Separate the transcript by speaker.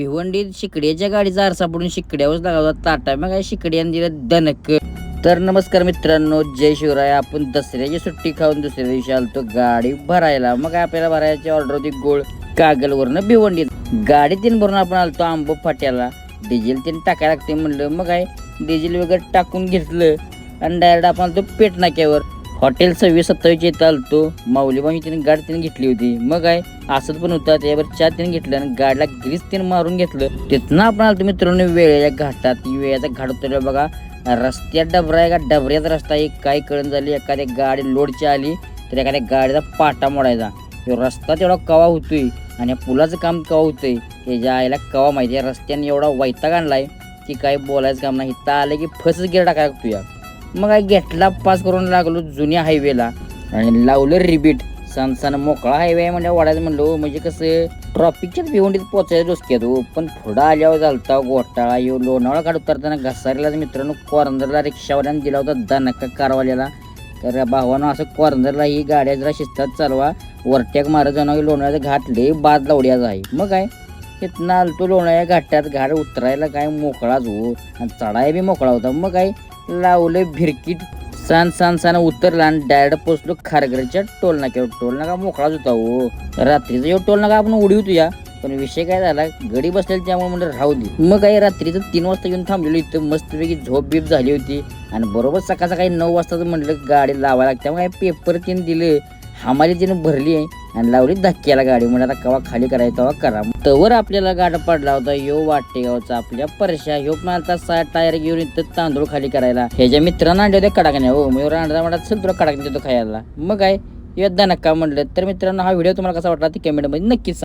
Speaker 1: भिवंडीत शिकड्याच्या गाडीचा आरसा पडून शिकड्यावर लागला ताटा मग काय शिकड्याने दिलं दणक तर नमस्कार मित्रांनो जय शिवराय. आपण दसऱ्याची सुट्टी खाऊन दुसऱ्या दिवशी आलतो गाडी भरायला. मग आपल्याला भरायची ऑर्डर होती गोळ. कागलवरनं भिवंडीत. गाडी तीन भरून आपण आलतो आंबो फाट्याला. डिझेल तीन टाकायला लागते म्हणलं. मग काय? डिझेल वगैरे टाकून घेतलं. आणि डायरेक्ट आपण आलतो पेट नाक्यावर हॉटेल सव्वीस सत्तावीस इथं आलतो माऊलीबाई तिने गाडी तिने घेतली होती. मग काय असंच पण होतं त्यावर चार तिने घेतलं आणि गाडीला ग्रीस तिने मारून घेतलं. तिथनं आपण आलतो मित्रांनो वेळेच्या घाटात. वेळेचा घाट उतरला बघा रस्त्यात डबरा आहे का? डबऱ्याचा रस्ता आहे. काय कळण झाली एखाद्या गाडी लोडची आली तर एखाद्या गाडीचा पाटा मोडायचा. रस्ता तेवढा कवा होतोय आणि या पुलाचं काम कवा होतंय त्याच्या आईला कवा माहिती आहे. रस्त्याने एवढा वैताग आणलाय की काय बोलायचं काम नाही. इथं आलं की फसच गिर टाकायला लागतो या मग घेतला पास करून लागलो जुन्या हायवेला आणि लावलं रिबीट सण सण मोकळा हायवे म्हणजे वाढायचं म्हणलो हो, म्हणजे कसं ट्रॉफिकच्याच भिवंडीत पोचायचं डोसक्यात हो. पण पुढं आल्यावर घालता घोटाळा येऊ लोणावळा काढ उतरताना घसारीला मित्रांनो कॉर्नरला रिक्षावाल्यानं दिला होता दणका कारवाल्याला. तर भावानं असं कॉर्नरला ही गाड्या जरा शिस्तात चालवा वरट्याक मारत जाणं लोणाळ्याचं घाट बाद लावड्याचा आहे. मग काय? तिथनं आलतो लोणाळ्या घाटात घाट उतरायला काय मोकळाच हो. आणि चढाय बी मोकळा होता. मग काय? लावलं भिरकीट. सान सान सान उतरला आणि डायरेक्ट पोचलो खारघरच्या टोल नाक्यावर टोल नाका मोकळाच होता हो. रात्रीचा यो टोल नाका आपण उडी होतो या. पण विषय काय झाला गडी बसलेली त्यामुळे म्हणलं राहू दे. मग काही रात्रीचं तीन वाजता येऊन थांबलेलो इथं. मस्तपैकी झोप बीप झाली होती. आणि बरोबर सकाळ सकाळी नऊ वाजताचं म्हटलं गाडी लावायला लागते. त्यामुळे पेपर तीन दिले. हमाली तिने भरली. आहे आणि लावली धक्क्याला गाडी. म्हणजे आता कवा खाली करायचं तेव्हा करा. तवर आपल्याला गाडा पडला होता. यो वाटेगावचा आपल्या परशा ह्यो पण आता टायर घेऊन इथं तांदूळ खाली करायला. ह्याच्या मित्रांना आणले होते कडाकण्या हो मी आणला म्हणा चल तुला कडाकण्या देतो खायला. मग काय? योद्धा नका म्हणलं तर मित्रांनो हा व्हिडिओ तुम्हाला कसा वाटला ते कमेंटमध्ये नक्कीच